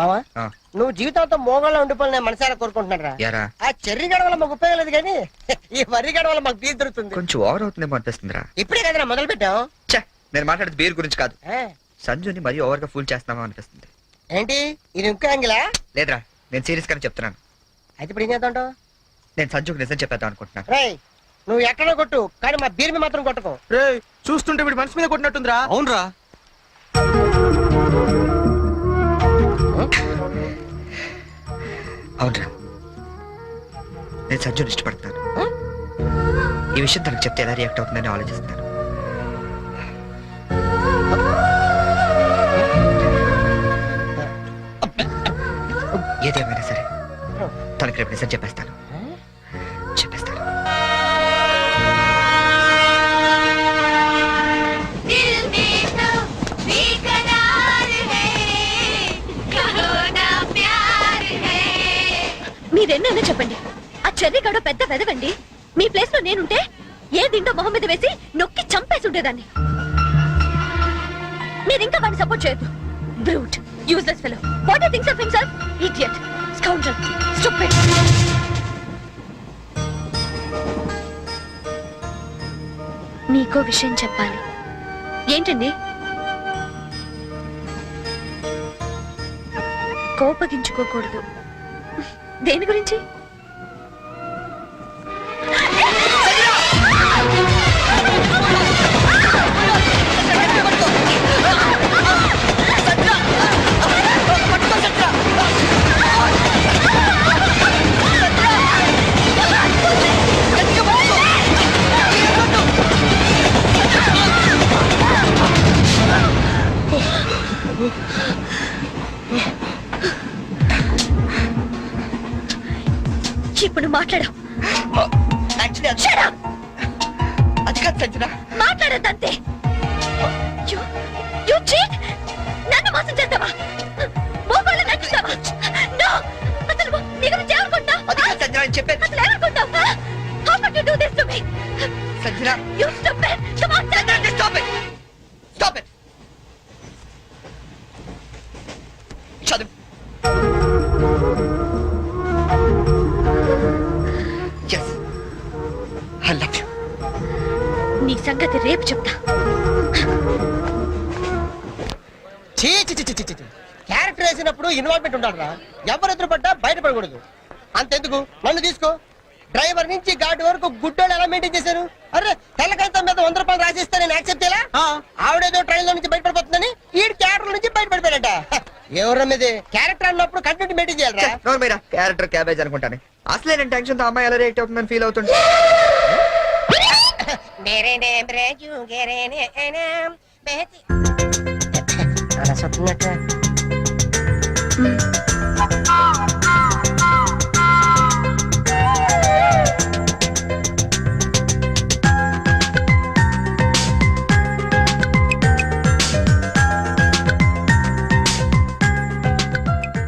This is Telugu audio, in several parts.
మావా? నువ్వు జీవితంతో మోగంలో ఉండిపోయి నేను మనసారా కోరుకుంటున్నాను రా యారా? ఆ చెర్రీ గడ వల్ల మాకు ఉపయోగం లేదు కానీ ఈ వరి గడ వల్ల మాకు బీర్ దొరుకుతుంది. కొంచెం ఓవర్ అవుతుందేమో అనిపిస్తుందిరా. ఇప్పుడే కదరా మొదలు పెట్టాం ఛే నేను మాట్లాడేది బీర్ గురించి కాదు. సంజుని మరీ ఓవర్గా ఫుల్ చేస్తున్నామో అనిపిస్తుంది. ఏంటి? ఇది ఇంకో యాంగిలా? లేదురా నేను సీరియస్ గానే చెప్తున్నాను. అయితే ఇప్పుడు ఏం చేద్దాం నేను సంజుకు నిజం చెప్పేద్దాం అనుకుంటున్నాను. రేయ్ నువ్వు ఎక్కడో కొట్టు కానీ మా బీర్ మీద మాత్రం కొట్టుకో. రే చూస్తుంటే వీడి మనసు మీద కొట్టినట్టుందిరా. అవునరా. అవునరా. నేను సంజుని ఇష్టపడుతున్నాను ఈ విషయం తనకు చెప్తే ఎలా రియాక్ట్ అవుతుందని ఆలోచిస్తున్నాను ఏదేమైనా సరే తనకి రేపు నిజం చెప్పేస్తాను. చదవండి. మీ ప్లేస్లో నేనుంటే ఏ దిండో మొహం మీద వేసి నొక్కి చంపేసి ఉండేదాన్ని. మీరు ఇంకా వాడిని సపోర్ట్ చేయొద్దు. Brute useless fellow what things of himself idiot scoundrel stupid మీకో విషయం చెప్పాలి. ఏంటండి? కోపగించుకోకూడదు. దేని గురించి? ఇప్పుడు మాట్లాడు! అది కాదు సంజన మాట్లాడద్దంతే! నన్ను మోసం చేస్తావా మోకాళ్ళు నచ్చుతావా No! అసలు నీ గురించి ఏమనుకుంటావ్? అది కాదు సంజన నేను చెప్పేది అసలు ఏమనుకుంటావ్? How could you do this to me? Sanjana You stupid! Come on, tell me! Stop it involvement ఉండాలిరా. ఎవరు ఎదురు పడ్డా బయటపడకూడదు. అంతెందుకు? నన్ను తీసుకో. డ్రైవర్ నుంచి గాడి వరకు గుడ్డోళ్ళు ఎలా మెయింటైన్ చేశారు? అరే తెల్లకాయతం మీద వంద రూపాయలు రాసిస్తే నేను యాక్సెప్ట్ చేయాలా? ఆ. ఆవిడేదో ట్రైన్లో నుంచి బయటపడిపోతుందని ఈ క్యారెక్టర్ నుంచి బయటపడిపోయాడట. ఎవరు మీద క్యారెక్టర్ అన్నప్పుడు కంటిన్యూ మెయింటైన్ చేయాలరా. క్యారెక్టర్ క్యాబేజ్ అనుకుంటాను. అసలే నేను టెన్షన్తో అమ్మాయి ఎలా రియాక్ట్ అవుతుందని ఫీల్ అవుతుంటే. అలా చెప్తున్నట్టు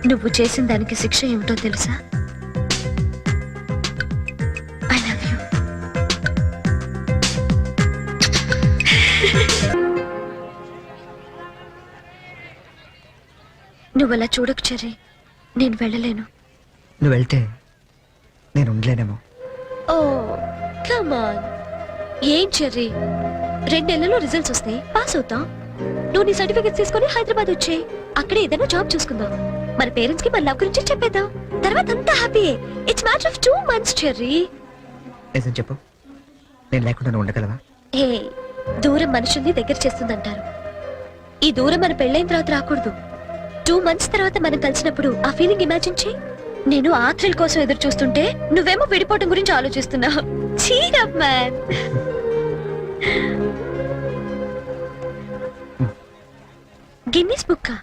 నువ్వు చేసిన దానికి శిక్ష ఏమిటో తెలుసా? ఐ లవ్ యూ నువ్వు అలా చూడకు చెర్రీ. నేను వెళ్ళలేను. నువ్వు వెళ్తే నేను ఉండలేనేమో. ఓ కమాన్ ఏం చెర్రీ? రెండు నెలల్లో రిజల్ట్స్ వస్తాయి. పాస్ అవుతాం. నువ్వు నీ సర్టిఫికెట్స్ తీసుకొని హైదరాబాద్ వచ్చే అక్కడే ఏదైనా జాబ్ చూసుకుందాం. మన పేరెంట్స్కి మన లవ్ గురించి చెప్పేద్దాం. తర్వాత అంతా happy it's matter of two months Cherry. నిజం చెప్పు. నేను లేకుండా నువ్వు ఉండగలవా? ఏ దూరం మనుషుల్ని దగ్గర చేస్తుందంటారు. ఈ దూరం మన పెళ్ళైన తర్వాత రాకూడదు. టూ మంత్స్ తర్వాత మనం కలిసినప్పుడు ఆ ఫీలింగ్ ఇమాజిన్ చేయి. నేను ఆ థ్రిల్ కోసం ఎదురు చూస్తుంటే నువ్వేమో విడిపోవటం గురించి చీరప్ మ్యాన్. గిన్నీస్ బుక్క?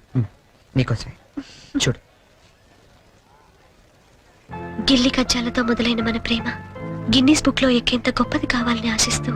నీకోసమే. చూడు. గిల్లి కజ్జాలతో మొదలైన మన ప్రేమ గిన్నీస్ బుక్లో ఎక్కేంత గొప్పది కావాలని ఆశిస్తూ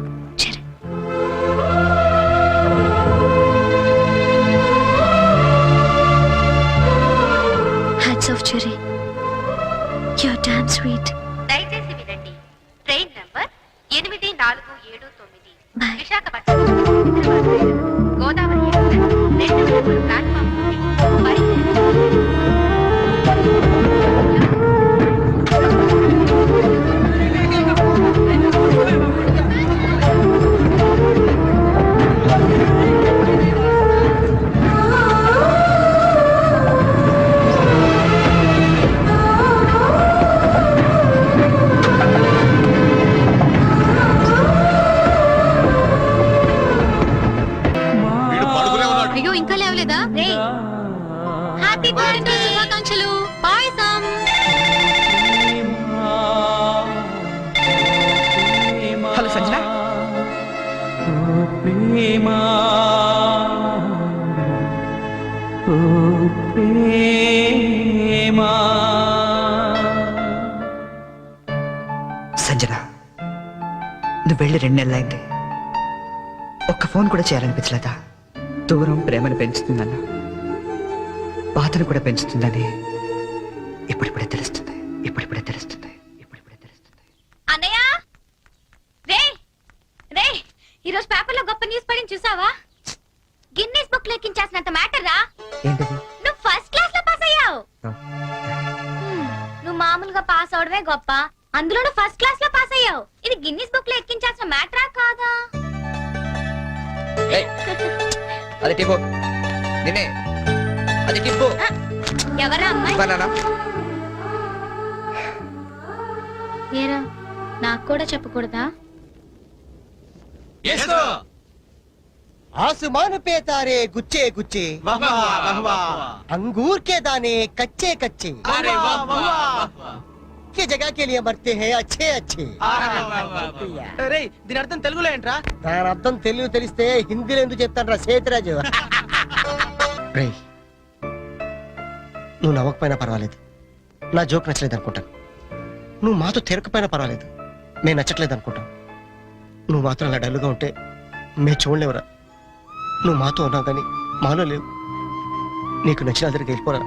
సంజన నువ్వు వెళ్ళి రెండు నెలలైంది ఒక్క ఫోన్ కూడా చేయాలనిపించలేదా? దూరం ప్రేమను పెంచుతుందన్న. బాధను కూడా పెంచుతుందని ఇప్పుడిప్పుడే తెలుస్తుంది ఇప్పుడిప్పుడే తెలుస్తుంది ఇప్పుడిప్పుడే తెలుస్తుంది. అన్నయ్య! రే! రే! ఈరోజు పేపర్లో గొప్ప న్యూస్ పడింది చూసావా? గిన్నీస్ బుక్లో ఎక్కించాల్సినంత మ్యాటర్ రా. ఏంటది? నువ్వు ఫస్ట్ క్లాస్లో పాస్ అయ్యావు. నువ్వు మామూలుగా పాస్ అవడమే గొప్ప. అందులోను ఫస్ట్ క్లాస్లో పాస్ అయ్యావు. ఇది గిన్నిస్ బుక్లో ఎక్కించాల్సిన మ్యాటరా కాదా? అది టిప్పు నిన్నే. అది టిప్పు ఎవరా అమ్మాయి? బనానా ఏరా నాకు కూడా చెప్పకూడదా? ఆసుమాను పే తారే గుచ్చే. గుచ్చే అంగూర్ కే దానే కచ్చే కచ్చే. ఒక్క జగా కెలియ మర్తే హే అచ్చే అచ్చే అరే దీని అర్థం తెలుగులో ఏంట్రా? దాని అర్థం తెలుగు తెలిస్తే హిందీలో ఎందుకు చెప్తాడ్రా సేతురాజు? నువ్వు నవ్వకపోయినా పర్వాలేదు. నా జోక్ నచ్చలేదు అనుకుంటాను. నువ్వు మాతో తెరకపోయినా పర్వాలేదు. మేము నచ్చట్లేదు అనుకుంటాం నువ్వు మాత్రం అలా డల్గా ఉంటే మేము చూడలేవురా. నువ్వు మాతో ఉన్నావు కానీ మాలో లేవు. నీకు నచ్చిన దగ్గరికి వెళ్ళిపోరా.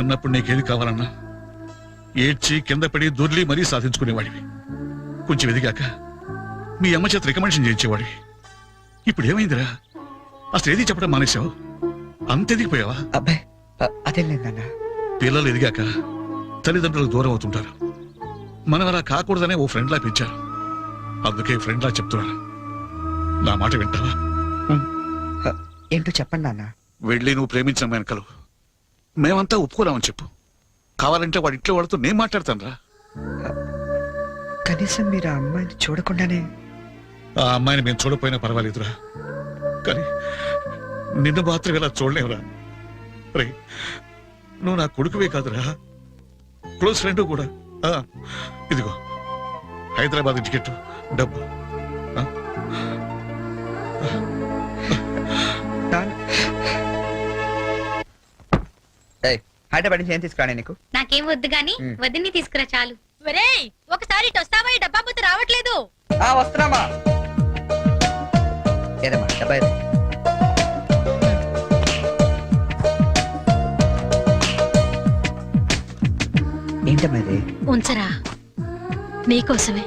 చిన్నప్పుడు నీకేది కావాలన్నా? ఏడ్చి కింద పడి దొర్లి మరీ సాధించుకునేవాడివి. కొంచెం ఎదిగాక మీ అమ్మ చేత రికమెండేషన్ చేయించేవాడివి. ఇప్పుడు ఏమైందిరా? అసలు ఏది చెప్పడం మానేశావు? అంత ఎదిగిపోయావా? అబ్బాయి అ- అదేం లేదు నాన్న. పిల్లలు ఎదిగాక తల్లిదండ్రులకు దూరం అవుతుంటారు. మనం అలా కాకూడదనే ఓ ఫ్రెండ్లా పెంచారు. అందుకే ఫ్రెండ్లా చెప్తున్నాను. నా మాట వింటావా? ఏంటో చెప్పండి నాన్న. వెళ్ళి నువ్వు ప్రేమించిన వెనకలు. మేమంతా ఒప్పుకోరామని చెప్పు. కావాలంటే వాడి ఇంట్లో వాడితో నేను మాట్లాడతాను రా కనీసం మీరు ఆ అమ్మాయిని చూడకుండానే ఆ అమ్మాయిని మేము చూడపోయినా పర్వాలేదురా. కానీ నిన్ను మాత్రం ఇలా చూడలేవురా రే నువ్వు నా కొడుకువే కాదురా. క్లోజ్ ఫ్రెండ్ కూడా. ఇదిగో. హైదరాబాద్ టికెట్ డబ్బు. హైదరాబాద్ నుంచి ఏం తీసుకురానే నీకు? నాకేం వద్దు గాని. వదిన్ని తీసుకురా చాలు. ఒరేయ్ ఒకసారి ఇటు వస్తావా? ఈ డబ్బా బుద్ధి రావట్లేదు. ఆ వస్తున్నామా? ఏదమ్మా డబ్బా ఏది? ఏంటమ్మా ఇది? ఉంచరా? నీకోసమే.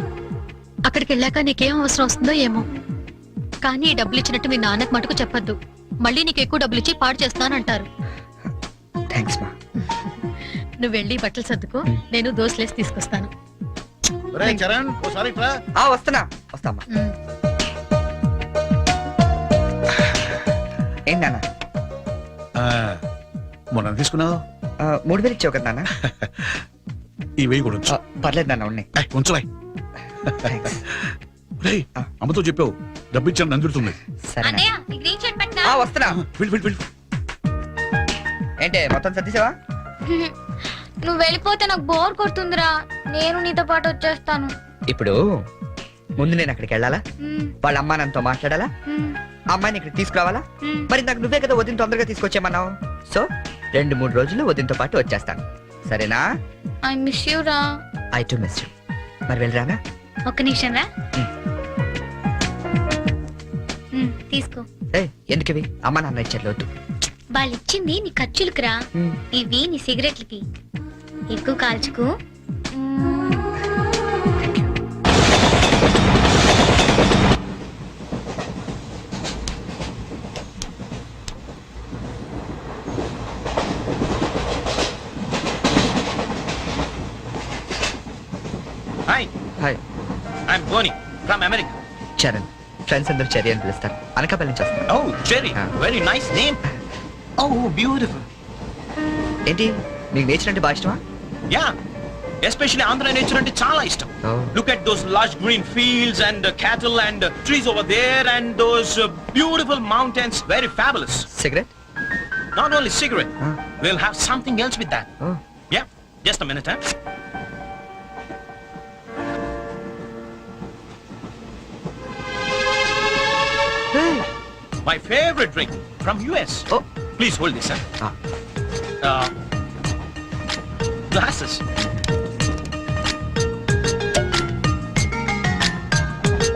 అక్కడికి వెళ్ళాక నీకేం అవసరం వస్తుందో ఏమో. కానీ ఈ డబ్బులు ఇచ్చినట్టు మీ నాన్నకు మటుకు చెప్పొద్దు. మళ్ళీ నీకు ఎక్కువ డబ్బులు ఇచ్చి పాడు చేస్తానంటారు థ్యాంక్స్ మా నువ్వు వెళ్ళి బట్టలు సర్దుకో నేను దోశలేసి తీసుకొస్తాను. చరణ్ ఓసారి ఇట్రా. ఆ వస్తున్నా. ఉమ్. ఏం నాన్న? ఆ, మొన్న తీసుకున్నావు? ఆ, మూడు వేలు ఇచ్చావు కదా నాన్న. ఈ వెయ్యి కూడా ఉంచు. ఆ, పర్లేదు నాన్న ఉన్నాయి. ఏయ్. అమ్మతో చెప్పావు డబ్బు ఇచ్చాను నందుడుతుంది సరే నాన్న. అన్నయ్య ఈ గ్రీన్ షర్ట్ పట్టినా? ఆ, వస్తున్నా. వెళ్ళి వెళ్ళి వెళ్ళి. ఏంటే మొత్తం సర్దిసావా నువ్వు వెళ్ళిపోతే నాకు బోర్ కొడుతుందిరా. నేను నీతో పాటు వచ్చేస్తాను. ఇప్పుడు ముందు నేను అక్కడికి వెళ్ళాలా? వాళ్ళ అమ్మా నాన్నతో మాట్లాడాలా? అమ్మాయిని ఇక్కడ తీసుకురావాలా. మరి నాకు నువ్వే కదా వదిన తొందరగా తీసుకొచ్చేమన్నావు సో రెండు మూడు రోజుల్లో వదినతో పాటు వచ్చేస్తాను. సరేనా? ఐ మిస్ యూ రా. ఐ టు మిస్ యూ మరి వెళ్ళరానా? ఒక్క నిమిషం రా. తీసుకో. ఏ ఎందుకు ఇవి అమ్మ నాన్న ఇచ్చారు వద్దు. వాళ్ళు ఇచ్చింది నీ ఖర్చులకు రా మ్మ్. ఇవి నీ సిగరెట్లకి. ఎక్కువ కాల్చుకు. హాయ్. హాయ్. ఐఎమ్ గోని ఫ్రమ్ అమెరికా. చరణ్. ఫ్రెండ్స్ అందరూ చెరి అని పిలుస్తారు. అనకాపల్లి నుంచి వస్తాను ఓ Jerry Ah. Very nice name. ఓ బ్యూటిఫుల్ ఏంటి నీకు నేచర్ అంటే బాగా ఇష్టమా యా ఎస్పెషల్లీ ఆంధ్ర నేచర్ అంటే చాలా ఇష్టం Oh. Look at those large green fields and cattle and trees over there and those beautiful mountains very fabulous cigarette not only cigarette Ah. Will have something else with that oh ya just a minute my favorite drink from US. Oh. Please hold this, sir. Ah. Uh, glasses.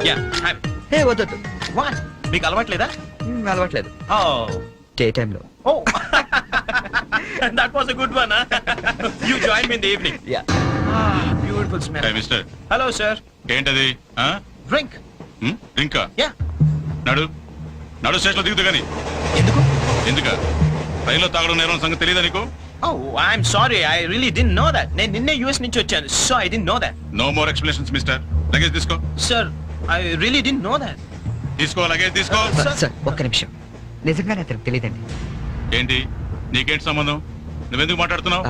Yeah, have it. ఏ వద్దొద్దు What? మీకు అలవాట్లేదా మ్, అలవాట్లేదు Oh. డే టైంలో Oh. that was a good one, huh? you joined me in the evening. Yeah Ah, beautiful smell. ఏ మిస్టర్ Hello, sir. ఏంటది ఆ? Drink. ఉమ్, ఇంకా Yeah. నడు నడు స్టేషన్లో దిగుతూ గాని ఎందుకు? ఎందుక? రైల్లో తాగడం నేరం సంగతి తెలియదా నీకు? Oh, I'm sorry. I really didn't know that. నేను నిన్నే యూఎస్ నుంచి వచ్చాను. So I didn't know that. No more explanations mister luggage తీసుకో. Sir, I really didn't know that. తీసుకో లగేజ్ తీసుకో. Sir. సార్ ఒక్క నిమిషం. నిజంగానే అతనికి తెలియదండి. ఏంటి? నీకేంటి సంబంధం? నువ్వెందుకు మాట్లాడుతున్నావు?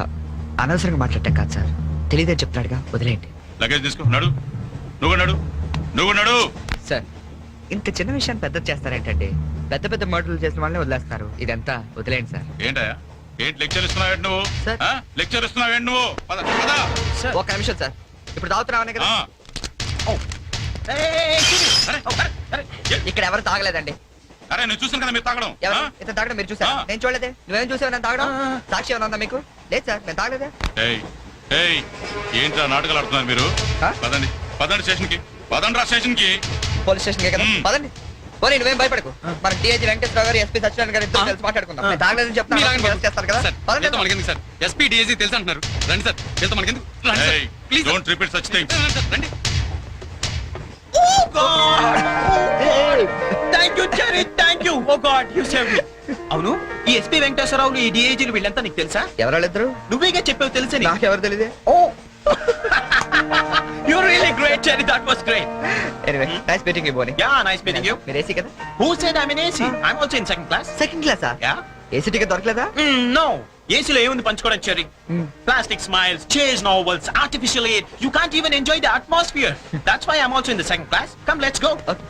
అనవసరంగా మాట్లాడటం కాదు సార్ తెలియదని చెప్తున్నాడుగా వదిలేయండి. లగేజ్ తీసుకో. నడు. నువ్వు నడు. నువ్వు నడు. సార్ ఇంత చిన్న విషయాన్ని పెద్ద చేస్తారేంటండి? పెద్ద పెద్ద మర్డర్లు చేసిన వాళ్ళని వదిలేస్తారు. ఇదంతా వదిలేయండి సార్. ఏంటయ్యా? ఏంటి లెక్చర్ ఇస్తున్నావేంటి నువ్వు? సార్. ఆ? లెక్చర్ ఇస్తున్నావేంటి నువ్వు? పద పద. Sir. ఒక్క నిమిషం సార్. ఇప్పుడు తాగుతున్నామనే కదా? ఆ, Hey, hey, hey, Kitty. అరే, అరే, అరే. ఏ- ఇక్కడ ఎవరు తాగలేదండి? అరే నేను చూసాను కదా మీరు తాగడం. ఎవరు? ఆ? ఇతను తాగడం మీరు చూసారా ఆ. నేను చూడలేదే. నువ్వేం చూసావు? నేను తాగడం. సాక్షి ఏమైనా ఉందా మీకు? లేదు సార్ నేను తాగలేదే. ఏయ్ ఏయ్ ఏంట్రా నాటకాలు ఆడుతున్నారు మీరు? ఆ? పదండి పదండి స్టేషన్కి పదండి రా స్టేషన్కి పోలీస్ స్టేషన్ కదా? మ్మ్. పదండి. పోనీ నువ్వేం భయపడకు. మన డిఐజీ వెంకటేశ్వర గారు ఎస్పీ సత్యనారాయణ గారు ఇద్దరు కలిసి మాట్లాడుకుందాం. నేను తాగలేదని చెప్తాను చేస్తారు కదా? మనకెందుకు సార్? ఎస్పీ డిఎస్సీ తెలుసు అంటున్నారు రండి సార్ మనకెందుకు? రండి sir please don't repeat such things రండి. Thank you, Jerry. Thank you. Oh, God. You saved me. అవును ఈ ఎస్పీ వెంకటేశ్వరరావులు ఈ డిఐజీలు వీళ్ళంతా నీకు తెలుసా? ఎవరాళ్ళిద్దరు నువ్వేగా చెప్పావు తెలుసని. నాకెవరు తెలియదే ఓ! You really great Cherry that was great anyway nice meeting you Boney yeah nice meeting you మీరు ఏసీ కదా? Who said I mean AC I am also in second class second క్లాసా యా ఏసీ టికెట్ దొరకలేదా? నో ఏసీలో ఏముంది పంచుకోవడం Cherry plastic smiles chase novels artificial air you can't even enjoy the atmosphere that's why I am also in the second class come let's go Okay.